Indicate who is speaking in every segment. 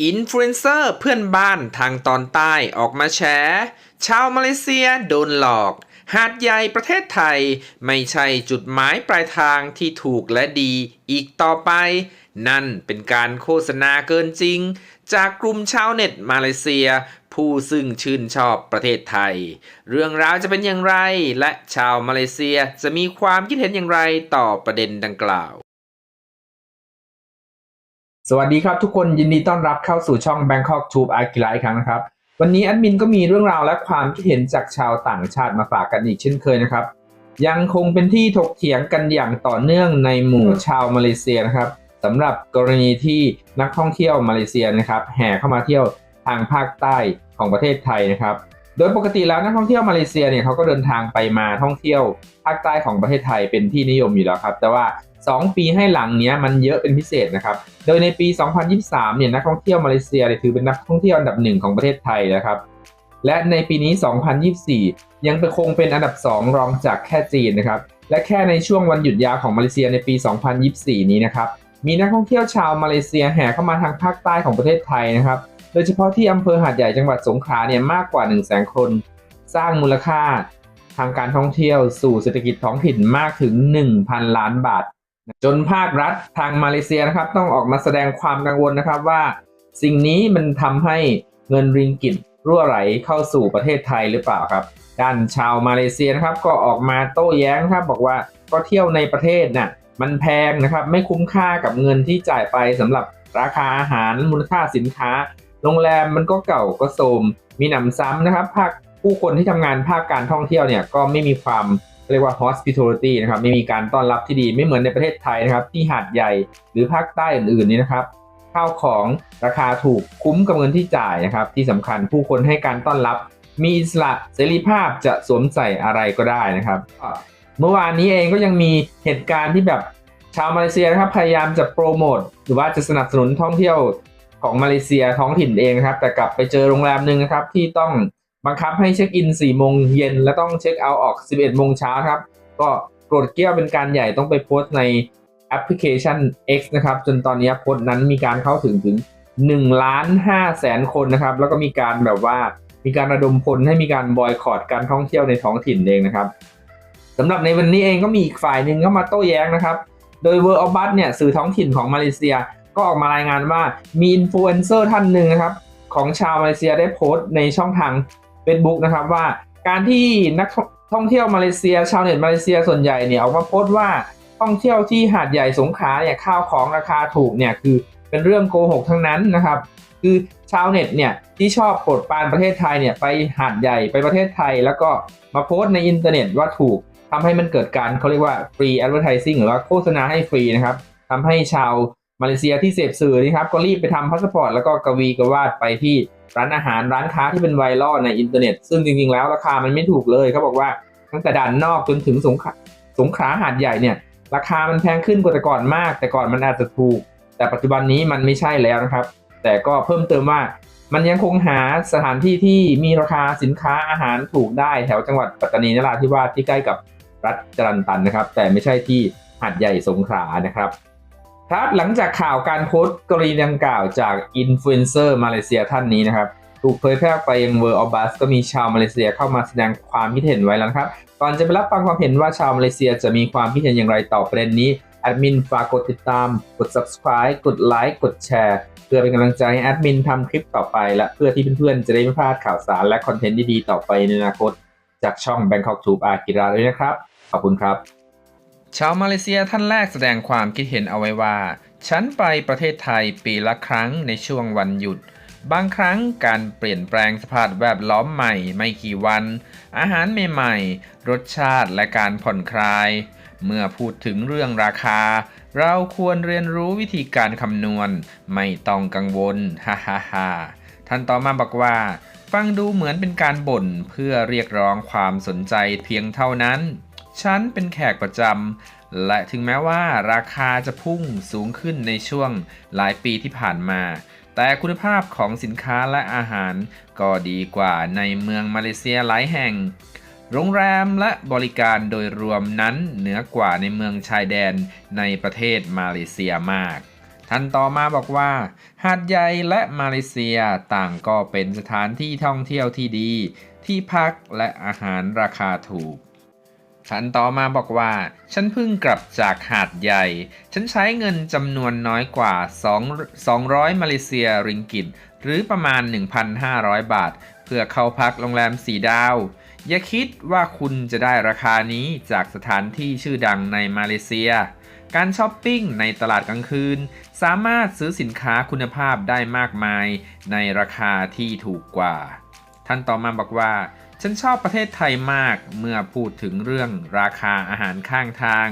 Speaker 1: อินฟลูเอนเซอร์เพื่อนบ้านทางตอนใต้ออกมาแฉชาวมาเลเซียโดนหลอก หาดใหญ่ประเทศไทย ไม่ใช่จุดหมายปลายทางที่ถูกและดีอีกต่อไป นั่นเป็นการโฆษณาเกินจริง จากกลุ่มชาวเน็ตมาเลเซีย ผู้ซึ่งชื่นชอบประเทศไทย เรื่องราวจะเป็นอย่างไร และชาวมาเลเซียจะมีความคิดเห็นอย่างไรต่อประเด็นดังกล่าว
Speaker 2: สวัสดีครับทุกคนยินดีต้อนรับเข้าสู่ช่อง Bangkok Tube a r k i l a อีกครั้งนะครับ วันนี้แอดมินก็มีเรื่องราวและความคิดเห็นจากชาวต่างชาติมาฝากกันอีกเช่นเคยนะครับ ยังคงเป็นที่ถกเถียงกันอย่างต่อเนื่องในหมู่ชาวมาเลเซียนะครับสำหรับกรณีที่นักท่องเที่ยวมาเลเซียนะครับ แห่เข้ามาเที่ยวทางภาคใต้ของประเทศไทยนะครับ โดยปกติแล้วนักท่องเที่ยวมาเลเซียเนี่ยเขาก็เดินทางไปมาท่องเที่ยวภาคใต้ของประเทศไทยเป็นที่นิยมอยู่แล้วครับ แต่ว่า 2 ปีให้หลังเนี้ยมันเยอะเป็นพิเศษนะครับ โดยในปี 2023 เนี่ยนักท่องเที่ยวมาเลเซียเนี่ยถือเป็นนักท่องเที่ยวอันดับหนึ่งของประเทศไทยนะครับ และในปีนี้ 2024 ยังเป็นคงเป็นอันดับ 2 รองจากแค่จีนนะครับ และแค่ในช่วงวันหยุดยาวของมาเลเซียในปี 2024 นี้นะครับ มีนักท่องเที่ยวชาวมาเลเซียแห่เข้ามาทางภาคใต้ของประเทศไทยนะครับ โดยเฉพาะที่อำเภอหาดใหญ่จังหวัดสงขลาเนี่ยมากกว่า 1 0 0 0 0 0คน สร้างมูลค่าทางการท่องเที่ยวสู่เศรษฐกิจท้องถิ่นมากถึง 1,000 ล้านบาท จนภาครัฐทางมาเลเซียนะครับ ต้องออกมาแสดงความกังวลนะครับว่า สิ่งนี้มันทำให้เงินริงกิตรั่วไหลเข้าสู่ประเทศไทยหรือเปล่าครับ ด้านชาวมาเลเซียนะครับก็ออกมาโต้แย้งครับบอกว่าก็เที่ยวในประเทศน่ะมันแพงนะครับไม่คุ้มค่ากับเงินที่จ่ายไปสำหรับราคาอาหารมูลค่าสินค้า โรงแรมมันก็เก่าก็โทรมมีหนำซ้ำนะครับภาคผู้คนที่ทำงานภาคการท่องเที่ยวเนี่ยก็ไม่มีความเรียกว่า hospitality นะครับไม่มีการต้อนรับที่ดีไม่เหมือนในประเทศไทยนะครับ ที่หาดใหญ่หรือภาคใต้อื่นๆนี่นะครับข้าวของราคาถูกคุ้มกับเงินที่จ่ายนะครับ ที่สำคัญผู้คนให้การต้อนรับ มีอิสระเสรีภาพจะสวมใส่อะไรก็ได้นะครับ เมื่อวานนี้เองก็ยังมีเหตุการณ์ที่แบบชาวมาเลเซียนะครับพยายามจะโปรโมทหรือว่าจะสนับสนุนท่องเที่ยว ของมาเลเซียท้องถิ่นเองครับ แต่กลับไปเจอโรงแรมหนึ่งนะครับที่ต้องบังคับให้เช็คอิน4โมงเย็นและต้องเช็คเอาท์ออก 11โมงเช้าครับ ก็โกรธเกี้ยวเป็นการใหญ่ต้องไปโพสต์ในแอปพลิเคชัน X นะครับ จนตอนนี้โพสต์นั้นมีการเข้าถึงถึง1ล้าน5แสนคนนะครับ แล้วก็มีการแบบว่ามีการระดมพลให้มีการบอยคอรดการท่องเที่ยวในท้องถิ่นเองนะครับสำหรับในวันนี้เองก็มีอีกฝ่ายหนึ่งเข้ามาโต้แย้งนะครับ โดย World of Bus เนี่ยสื่อท้องถิ่นของมาเลเซีย ก็ออกมารายงานว่ามีอินฟลูเอนเซอร์ท่านหนึ่งนะครับของชาวมาเลเซียได้โพสต์ในช่องทาง Facebook นะครับว่าการที่นักท่องเที่ยวมาเลเซีย ชาวเน็ตมาเลเซียส่วนใหญ่เนี่ยออกมาโพสต์ว่าท่องเที่ยวที่หาดใหญ่สงขลาเนี่ยข้าวของราคาถูกเนี่ยคือเป็นเรื่องโกหกทั้งนั้นนะครับ คือชาวเน็ตเนี่ยที่ชอบโปรดปานประเทศไทยเนี่ยไปหาดใหญ่ไปประเทศไทย แล้วก็มาโพสต์ในอินเทอร์เน็ตว่าถูกทำให้มันเกิดการเขาเรียกว่าฟรีแอดเวอร์ทิซิ่งหรือว่าโฆษณาให้ฟรีนะครับทำให้ชาว มาเลเซียที่เสพสื่อนี่ครับก็รีบไปทำพาสปอร์ตแล้วก็กวีกวาดไปที่ร้านอาหารร้านค้าที่เป็นไวรัลในอินเทอร์เน็ต ซึ่งจริงๆแล้วราคามันไม่ถูกเลยเขาบอกว่าตั้งแต่ด่านนอกจนถึงสงขลาสงขาหาดใหญ่เนี่ยราคามันแพงขึ้นกว่าแต่ก่อนมาก แต่ก่อนมันอาจจะถูก แต่ปัจจุบันนี้มันไม่ใช่แล้วนะครับ แต่ก็เพิ่มเติมว่ามันยังคงหาสถานที่ที่มีราคาสินค้าอาหารถูกได้แถวจังหวัดปัตตานีนราธิวาสที่ใกล้กับรัฐจรันตันนะครับ แต่ไม่ใช่ที่หาดใหญ่สงขลานะครับ ครับหลังจากข่าวการโพสต์กรณีดังกล่าวจากอินฟลูเอนเซอร์มาเลเซียท่านนี้นะครับถูกเผยแพร่ไปยัง World of Bus ก็มีชาวมาเลเซียเข้ามาแสดงความคิดเห็นไว้แล้วครับก่อนจะไปรับฟังความเห็นว่าชาวมาเลเซียจะมีความคิดเห็นอย่างไรต่อประเด็นนี้แอดมินฝากกดติดตาม กด subscribe กดไลค์กดแชร์ เพื่อเป็นกำลังใจให้แอดมินทำคลิปต่อไป และเพื่อที่เพื่อนๆ จะได้ไม่พลาดข่าวสารและคอนเทนต์ดีๆ ต่อไปในอนาคต จากช่อง Bangkok Tube อากิราด้วยนะครับ ขอบคุณครับ
Speaker 1: ชาวมาเลเซียท่านแรกแสดงความคิดเห็นเอาไว้ว่า ฉันไปประเทศไทยปีละครั้งในช่วงวันหยุด บางครั้งการเปลี่ยนแปลงสภาพแวดล้อมใหม่ไม่กี่วัน อาหารใหม่ๆ รสชาติและการผ่อนคลาย เมื่อพูดถึงเรื่องราคา เราควรเรียนรู้วิธีการคำนวณ ไม่ต้องกังวลฮ่าฮ่าฮ่าท่านต่อมาบอกว่า ฟังดูเหมือนเป็นการบ่นเพื่อเรียกร้องความสนใจเพียงเท่านั้น ฉันเป็นแขกประจำและถึงแม้ว่าราคาจะพุ่งสูงขึ้นในช่วงหลายปีที่ผ่านมา แต่คุณภาพของสินค้าและอาหาร ก็ดีกว่าในเมืองมาเลเซียหลายแห่ง โรงแรมและบริการโดยรวมนั้นเหนือกว่าในเมืองชายแดนในประเทศมาเลเซียมากท่านต่อมาบอกว่า หาดใหญ่และมาเลเซียต่างก็เป็นสถานที่ท่องเที่ยวที่ดี ที่พักและอาหารราคาถูก ท่านต่อมาบอกว่า ฉันเพิ่งกลับจากหาดใหญ่ ฉันใช้เงินจำนวนน้อยกว่า2 200 มาเลเซียริงกิต หรือประมาณ 1,500 บาท เพื่อเข้าพักโรงแรมสีดาว อย่าคิดว่าคุณจะได้ราคานี้จากสถานที่ชื่อดังในมาเลเซีย การช้อปปิ้งในตลาดกลางคืน สามารถซื้อสินค้าคุณภาพได้มากมาย ในราคาที่ถูกกว่า ท่านต่อมาบอกว่า ฉันชอบประเทศไทยมากเมื่อพูดถึงเรื่องราคาอาหารข้างทาง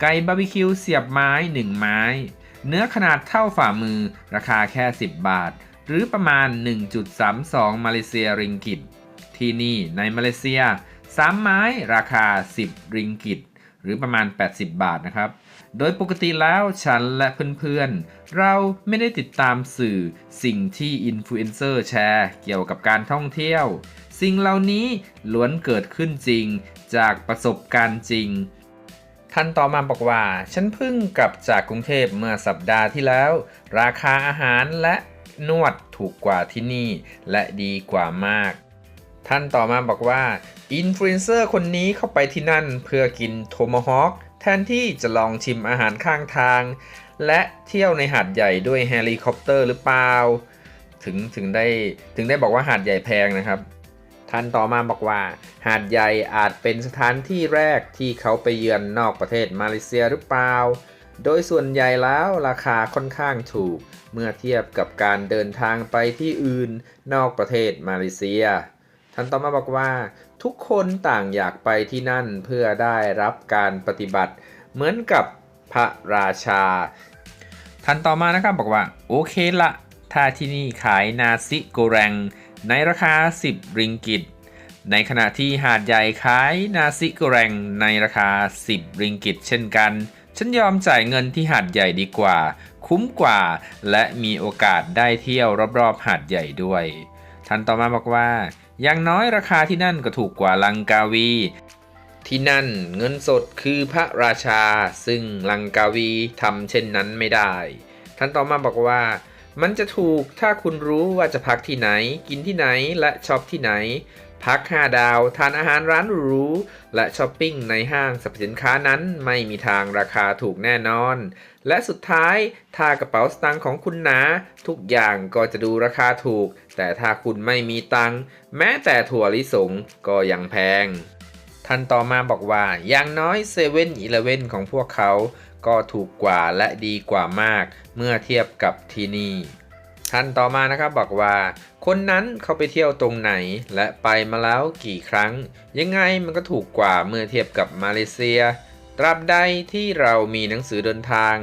Speaker 1: ไก่บาร์บีคิวเสียบไม้1ไม้ เนื้อขนาดเท่าฝ่ามือราคาแค่ 10 บาท หรือประมาณ 1.32 มาเลเซียริงกิต ที่นี่ในมาเลเซีย 3 ไม้ราคา 10 ริงกิต หรือประมาณ 80 บาทนะครับ โดยปกติแล้วฉันและเพื่อนๆ เราไม่ได้ติดตามสื่อสิ่งที่อินฟลูเอนเซอร์แชร์เกี่ยวกับการท่องเที่ยว สิ่งเหล่านี้ล้วนเกิดขึ้นจริง จากประสบการณ์จริง ท่านต่อมาบอกว่า ฉันเพิ่งกลับจากกรุงเทพเมื่อสัปดาห์ที่แล้ว ราคาอาหารและนวดถูกกว่าที่นี่ และดีกว่ามาก ท่านต่อมาบอกว่าอินฟลูเอนเซอร์คนนี้เข้าไปที่นั่นเพื่อกินโทมฮอคแทนที่จะลองชิมอาหารข้างทาง และเที่ยวในหาดใหญ่ด้วยเฮลิคอปเตอร์หรือเปล่า ถึงถึงได้ถึงได้บอกว่าหาดใหญ่แพงนะครับ ท่านต่อมาบอกว่า หาดใหญ่อาจเป็นสถานที่แรกที่เขาไปเยือนนอกประเทศมาเลเซียหรือเปล่า โดยส่วนใหญ่แล้วราคาค่อนข้างถูก เมื่อเทียบกับการเดินทางไปที่อื่นนอกประเทศมาเลเซีย ท่านต่อมาบอกว่า ทุกคนต่างอยากไปที่นั่นเพื่อได้รับการปฏิบัติ เหมือนกับพระราชา ท่านต่อมานะครับบอกว่า โอเคละถ้าที่นี่ขายนาซิโกแรง ในราคา 10 ริงกิต ในขณะที่หาดใหญ่ขายนาซิกแรงในราคา 10 ริงกิต เช่นกัน ฉันยอมจ่ายเงินที่หาดใหญ่ดีกว่า คุ้มกว่า และมีโอกาสได้เที่ยวรอบๆ หาดใหญ่ด้วย ท่านต่อมาบอกว่า อย่างน้อยราคาที่นั่นก็ถูกกว่าลังกาวี ที่นั่นเงินสดคือพระราชา ซึ่งลังกาวีทำเช่นนั้นไม่ได้ ท่านต่อมาบอกว่า มันจะถูกถ้าคุณรู้ว่าจะพักที่ไหน กินที่ไหนและช็อปที่ไหน พัก 5 ดาว ทานอาหารร้านหรูและช้อปปิ้งในห้างสรรพสินค้านั้นไม่มีทางราคาถูกแน่นอน และสุดท้ายถ้ากระเป๋าสตางค์ของคุณหนา ทุกอย่างก็จะดูราคาถูก แต่ถ้าคุณไม่มีตังค์แม้แต่ถั่วลิสงก็ยังแพง ท่านต่อมาบอกว่าอย่างน้อยเซเว่นอีเลเว่นของพวกเขาก็ถูกกว่าและดีกว่ามากเมื่อเทียบกับที่นี่ ท่านต่อมานะครับบอกว่า คนนั้นเขาไปเที่ยวตรงไหนและไปมาแล้วกี่ครั้ง ยังไงมันก็ถูกกว่าเมื่อเทียบกับมาเลเซีย ตราบใดที่เรามีหนังสือเดินทาง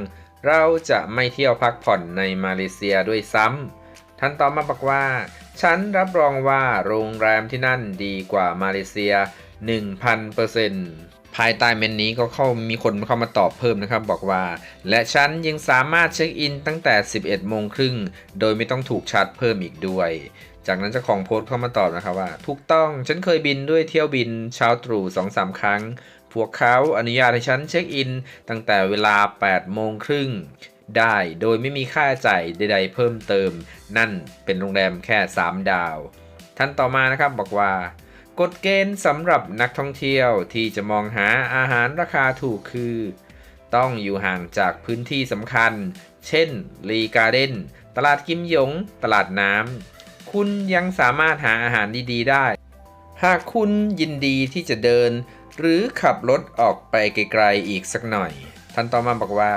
Speaker 1: เราจะไม่เที่ยวพักผ่อนในมาเลเซียด้วยซ้ำท่านต่อมาบอกว่า ฉันรับรองว่าโรงแรมที่นั่นดีกว่ามาเลเซีย 1,000%ภายใต้เมนนี้ก็เข้ามีคนเข้ามาตอบเพิ่มนะครับ บอกว่า และฉันยังสามารถเช็คอินตั้งแต่ 11โมงครึ่งโดยไม่ต้องถูกชาร์จเพิ่มอีกด้วย จากนั้นเจ้าของโพสต์เข้ามาตอบนะครับว่า ถูกต้องฉันเคยบินด้วยเที่ยวบินเช้าตรู่2-3 ครั้ง พวกเขาอนุญาตให้ฉันเช็คอิน ตั้งแต่เวลา8โมงครึ่งได้โดยไม่มีค่าใช้จ่ายใด ๆ เพิ่มเติม นั่นเป็นโรงแรมแค่ 3 ดาว ท่านต่อมานะครับบอกว่า กฎเกณฑ์สำหรับนักท่องเที่ยวที่จะมองหาอาหารราคาถูกคือ ต้องอยู่ห่างจากพื้นที่สำคัญ เช่น รีการ์เด้น ตลาดกิมหยง ตลาดน้ำ คุณยังสามารถหาอาหารดีๆได้ หากคุณยินดีที่จะเดิน หรือขับรถออกไปไกลๆอีกสักหน่อย ท่านต่อมาบอกว่า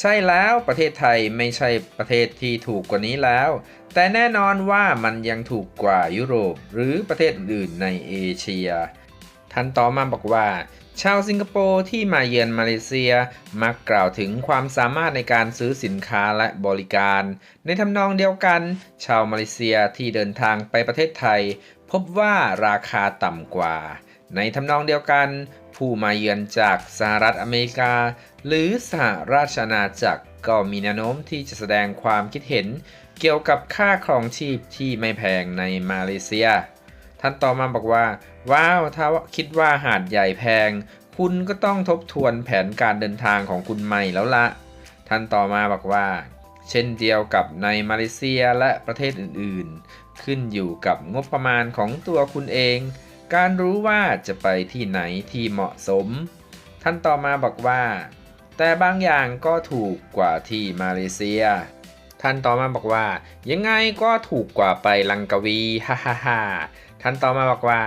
Speaker 1: ใช่แล้วประเทศไทยไม่ใช่ประเทศที่ถูกกว่านี้แล้ว แต่แน่นอนว่ามันยังถูกกว่ายุโรปหรือประเทศอื่นในเอเชีย ท่านต่อมาบอกว่า ชาวสิงคโปร์ที่มาเยือนมาเลเซียมักกล่าวถึงความสามารถในการซื้อสินค้าและบริการ ในทำนองเดียวกัน ชาวมาเลเซียที่เดินทางไปประเทศไทย พบว่าราคาต่ำกว่า ในทำนองเดียวกัน ผู้มาเยือนจากสหรัฐอเมริกา หรือสหราชอาณาจักรก็มีแนวโน้มที่จะแสดงความคิดเห็น เกี่ยวกับค่าครองชีพที่ไม่แพงในมาเลเซีย ท่านต่อมาบอกว่า ว้าว ถ้าคิดว่าหาดใหญ่แพง คุณก็ต้องทบทวนแผนการเดินทางของคุณใหม่แล้วละ ท่านต่อมาบอกว่า เช่นเดียวกับในมาเลเซียและประเทศอื่นๆ ขึ้นอยู่กับงบประมาณของตัวคุณเอง การรู้ว่าจะไปที่ไหนที่เหมาะสม ท่านต่อมาบอกว่า แต่บางอย่างก็ถูกกว่าที่มาเลเซีย ท่านต่อมาบอกว่า ยังไงก็ถูกกว่าไปลังกวีฮ่าฮ่าฮ่าท่านต่อมาบอกว่า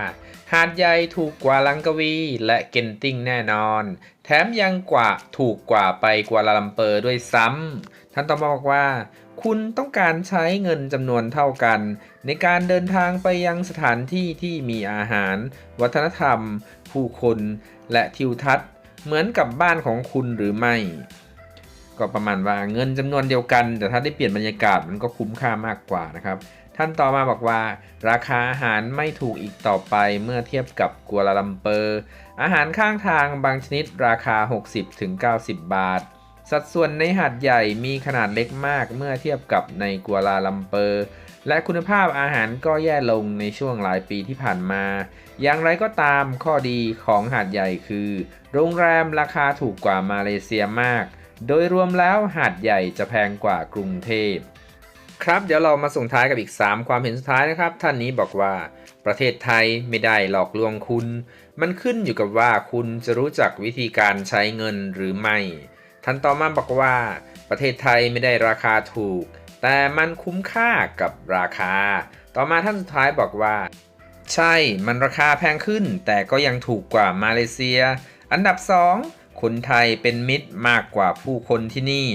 Speaker 1: หาดใหญ่ถูกกว่าลังกวี และเกนติงแน่นอน แถมยังกว่าถูกกว่าไปกว่าลาลัมเปอร์ด้วยซ้ำท่านต่อมาบอกว่า คุณต้องการใช้เงินจำนวนเท่ากัน ในการเดินทางไปยังสถานที่ที่มีอาหาร วัฒนธรรม ผู้คน และทิวทัศน์ เหมือนกับบ้านของคุณหรือไม่ ก็ประมาณว่าเงินจำนวนเดียวกัน แต่ถ้าได้เปลี่ยนบรรยากาศมันก็คุ้มค่ามากกว่านะครับท่านต่อมาบอกว่า ราคาอาหารไม่ถูกอีกต่อไปเมื่อเทียบกับกัวลาลัมเปอร์ อาหารข้างทางบางชนิดราคา 60-90 บาท สัดส่วนในหาดใหญ่มีขนาดเล็กมากเมื่อเทียบกับในกัวลาลัมเปอร์ และคุณภาพอาหารก็แย่ลงในช่วงหลายปีที่ผ่านมา อย่างไรก็ตามข้อดีของหาดใหญ่คือ โรงแรมราคาถูกกว่ามาเลเซียมาก โดยรวมแล้วหาดใหญ่จะแพงกว่ากรุงเทพครับเดี๋ยวเรามาส่งท้ายกับอีก 3 ความเห็นสุดท้ายนะครับ ท่านนี้บอกว่าประเทศไทยไม่ได้หลอกลวงคุณ มันขึ้นอยู่กับว่าคุณจะรู้จักวิธีการใช้เงินหรือไม่ ท่านต่อมาบอกว่าประเทศไทยไม่ได้ราคาถูก แต่มันคุ้มค่ากับราคา ต่อมาท่านสุดท้ายบอกว่า ใช่มันราคาแพงขึ้น แต่ก็ยังถูกกว่ามาเลเซีย อันดับ 2 คนไทยเป็นมิตรมากกว่าผู้คนที่นี่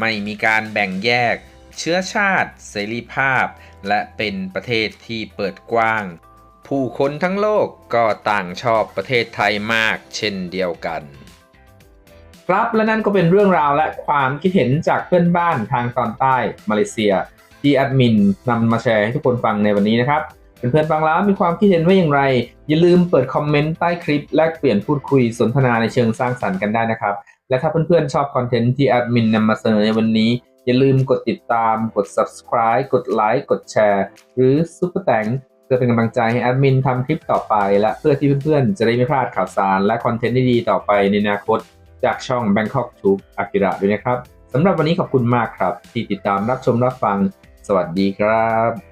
Speaker 1: ไม่มีการแบ่งแยก เชื้อชาติ เสรีภาพ และเป็นประเทศที่เปิดกว้าง ผู้คนทั้งโลกก็ต่างชอบประเทศไทยมากเช่นเดียวกัน
Speaker 2: ครับและนั่นก็เป็นเรื่องราวและความคิดเห็นจากเพื่อนบ้านทางตอนใต้มาเลเซีย ที่แอดมินนำมาแชร์ให้ทุกคนฟังในวันนี้นะครับ เพื่อนๆฟังแล้วมีความคิดเห็นว่าอย่างไร อย่าลืมเปิดคอมเมนต์ใต้คลิป แลกเปลี่ยนพูดคุยสนทนาในเชิงสร้างสรรค์กันได้นะครับ และถ้าเพื่อนๆชอบคอนเทนต์ที่แอดมินนำมาเสนอในวันนี้ อย่าลืมกดติดตาม กด subscribe กดไลค์กดแชร์ หรือซุปเปอร์แตงเพื่อเป็นกำลังใจให้แอดมินทำคลิปต่อไป และเพื่อที่เพื่อนๆจะได้ไม่พลาดข่าวสาร และคอนเทนต์ดีๆต่อไปในอนาคต จากช่อง Bangkok Tube Akira ด้วยนะครับสำหรับวันนี้ขอบคุณมากครับ ที่ติดตามรับชมรับฟัง สวัสดีครับ